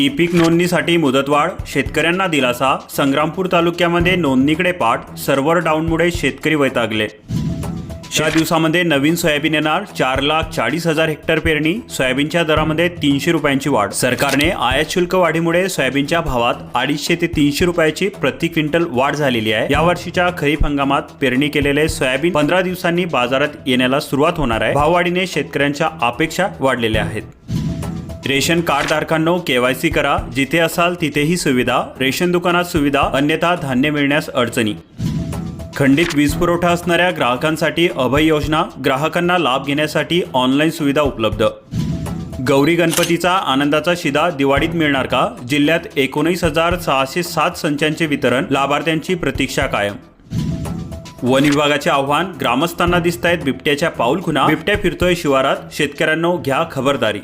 E पीक नोंदणीसाठी मुदतवाढ शेतकऱ्यांना दिलासा संग्रामपूर तालुक्यामध्ये नोंदणीकडे पाठ सर्व्हर डाऊनमुळे शेतकरी वैतागले. या दिवसामध्ये नवीन सोयाबीन येणार चार लाख चाळीस हजार हेक्टर पेरणी सोयाबीनच्या दरामध्ये तीनशे रुपयांची वाढ. सरकारने आयात शुल्क वाढीमुळे सोयाबीनच्या भावात अडीचशे ते तीनशे रुपयाची प्रति क्विंटल वाढ झालेली आहे. या वर्षीच्या खरीप हंगामात पेरणी केलेले सोयाबीन पंधरा दिवसांनी बाजारात येण्याला सुरुवात होणार आहे. भाववाढीने शेतकऱ्यांच्या अपेक्षा वाढलेल्या आहेत. रेशन कार्ड धारकांनो केवायसी करा. जिथे असाल तिथेही सुविधा. रेशन दुकानात सुविधा अन्यथा धान्य मिळण्यास अडचणी. खंडित वीज पुरवठा असणाऱ्या ग्राहकांसाठी अभय योजना. ग्राहकांना लाभ घेण्यासाठी ऑनलाईन सुविधा उपलब्ध. गौरी गणपतीचा आनंदाचा शिदा दिवाळीत मिळणार का? जिल्ह्यात एकोणीस हजार सहाशे सात संचांचे वितरण. लाभार्थ्यांची प्रतीक्षा कायम. वन विभागाचे आव्हान. ग्रामस्थांना दिसत आहेत बिबट्याच्या पाऊल खुना बिबट्या फिरतोय शिवारात. शेतकऱ्यांनो घ्या खबरदारी.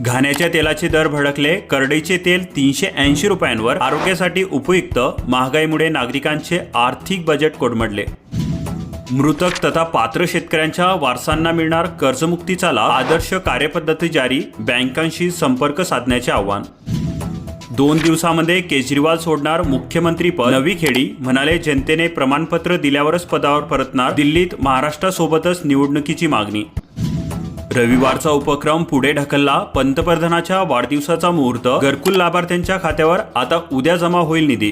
घाण्याच्या तेलाचे दर भडकले. करडईचे तेल तीनशे ऐंशी रुपयांवर. आरोग्यासाठी उपयुक्त. महागाईमुळे नागरिकांचे आर्थिक बजेट कोडमडले. मृतक तथा पात्र शेतकऱ्यांच्या वारसांना मिळणार कर्जमुक्तीचा लाभ. आदर्श कार्यपद्धती जारी. बँकांशी संपर्क साधण्याचे आव्हान. दोन दिवसामध्ये केजरीवाल सोडणार मुख्यमंत्री पद. नवी खेडी म्हणाले जनतेने प्रमाणपत्र दिल्यावरच पदावर परतणार. दिल्लीत महाराष्ट्रासोबतच निवडणुकीची मागणी. रविवारचा उपक्रम पुढे ढकलला. पंतप्रधानाच्या वाढदिवसाचा मुहूर्त घरकुल लाभार्थ्यांच्या खात्यावर आता उद्या जमा होईल निधी.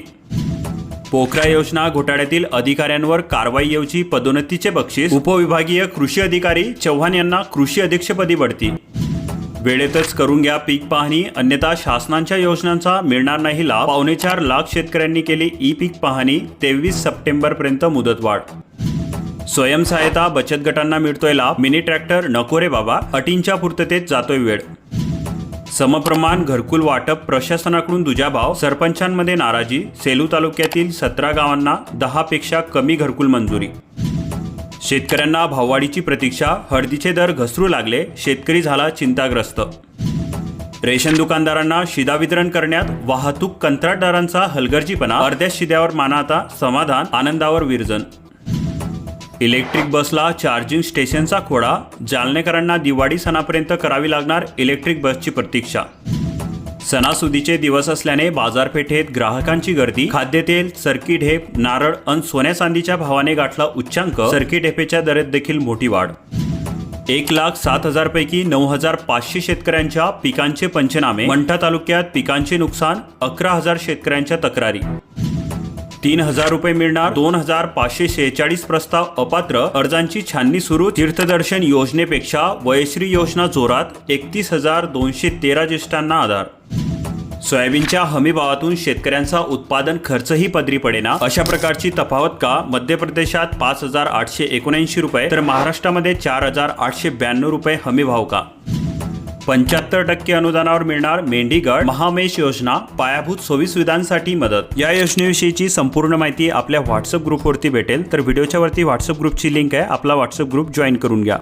पोखरा योजना घोटाळ्यातील अधिकाऱ्यांवर कारवाईऐवजी पदोन्नतीचे बक्षीस उपविभागीय कृषी अधिकारी चव्हाण यांना कृषी अधीक्षपदी बढती. वेळेतच करून घ्या पीक पाहणी अन्यथा शासनाच्या योजनांचा मिळणार नाही लाभ. पावणेचार लाख शेतकऱ्यांनी केली ई पीक पाहणी तेवीस सप्टेंबर पर्यंत मुदतवाढ. स्वयंसहायता बचत गटांना मिळतोय लाभ. मिनी ट्रॅक्टर नको रे बाबा. अटींच्या पूर्ततेत जातोय वेळ. समप्रमाण घरकुल वाटप प्रशासनाकडून दुजाभाव. सरपंचांमध्ये नाराजी. सेलू तालुक्यातील सतरा गावांना दहा पेक्षा कमी घरकुल मंजुरी. शेतकऱ्यांना भाववाढीची प्रतीक्षा. हळदीचे दर घसरू लागले. शेतकरी झाला चिंताग्रस्त. रेशन दुकानदारांना शिदा वितरण करण्यात वाहतूक कंत्राटदारांचा हलगर्जीपणा. अर्ध्या शिद्यावर माना आता समाधान. आनंदावर विरजन. इलेक्ट्रिक बसला चार्जिंग स्टेशनचा खोडा. जालनेकरांना दिवाळी सणापर्यंत करावी लागणार इलेक्ट्रिक बसची प्रतीक्षा. सणासुदीचे दिवस असल्याने बाजारपेठेत ग्राहकांची गर्दी. खाद्यतेल सरकी ढेप नारळ अन सोन्या चांदीच्या भावाने गाठला उच्चांक. सरकी ढेपेच्या दरात देखील मोठी वाढ. एक लाख सात हजार पैकी नऊ हजार पाचशे शेतकऱ्यांच्या पिकांचे पंचनामे. मंठा तालुक्यात पिकांचे नुकसान अकरा हजार शेतकऱ्यांच्या तक्रारी. तीन हजार रुपये मिळणार. दोन हजार पाचशे शेहेचाळीस प्रस्ताव अपात्र. अर्जांची छाननी सुरू. तीर्थदर्शन योजनेपेक्षा वयश्री योजना जोरात. एकतीस हजार दोनशे तेरा ज्येष्ठांना आधार. सोयाबीनच्या हमीभावातून शेतकऱ्यांचा उत्पादन खर्चही पदरी पडेना. अशा प्रकारची तफावत का? मध्य प्रदेशात पाच हजार आठशे एकोणऐंशी रुपये तर महाराष्ट्रामध्ये चार हजार आठशे ब्याण्णव रुपये हमीभाव का? पंच्याहत्तर टक्के अनुदानावर मिळणार मेंढीगड महामेश योजना पायाभूत सोयी सुविधांसाठी मदत. या योजनेविषयीची संपूर्ण माहिती आपल्या व्हॉट्सअप ग्रुपवरती भेटेल तर व्हिडिओच्या वरती व्हॉट्सअप ग्रुपची लिंक आहे आपला व्हॉट्सअप ग्रुप जॉईन करून घ्या.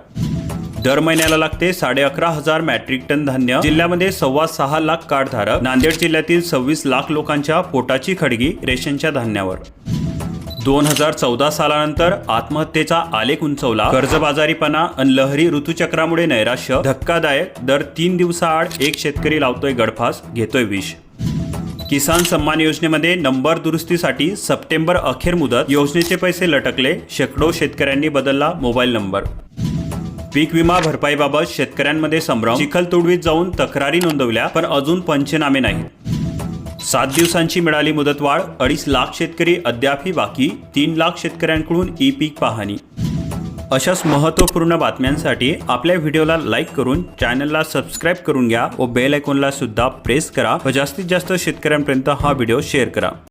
दर महिन्याला लागते साडे अकरा हजार मॅट्रिक टन धान्य. जिल्ह्यामध्ये सव्वा सहा लाख कार्डधारक नांदेड जिल्ह्यातील सव्वीस लाख लोकांच्या पोटाची खडगी रेशनच्या धान्यावर. दोन हजार चौदा सालानंतर आत्महत्येचा आलेख उंचवला. कर्जबाजारीपणा आणि लहरी ऋतुचक्रामुळे नैराश्य धक्कादायक दर तीन दिवसाआड एक शेतकरी लावतोय गडफास घेतोय विष. किसान सन्मान योजनेमध्ये नंबर दुरुस्तीसाठी सप्टेंबर अखेर मुदत योजनेचे पैसे लटकले शेकडो शेतकऱ्यांनी बदलला मोबाईल नंबर. पीक विमा भरपाईबाबत शेतकऱ्यांमध्ये संभ्रम चिखल तुडवीत जाऊन तक्रारी नोंदवल्या पण अजून पंचनामे नाहीत. सात दिवसांची मिळाली मुदतवाढ अडीच लाख शेतकरी अद्यापही बाकी तीन लाख शेतकऱ्यांकडून ई पीक पाहणी. अशाच महत्त्वपूर्ण बातम्यांसाठी आपल्या व्हिडिओला लाईक करून चॅनलला सबस्क्राईब करून घ्या व बेल आयकॉनला सुद्धा प्रेस करा व जास्तीत जास्त शेतकऱ्यांपर्यंत हा व्हिडिओ शेअर करा.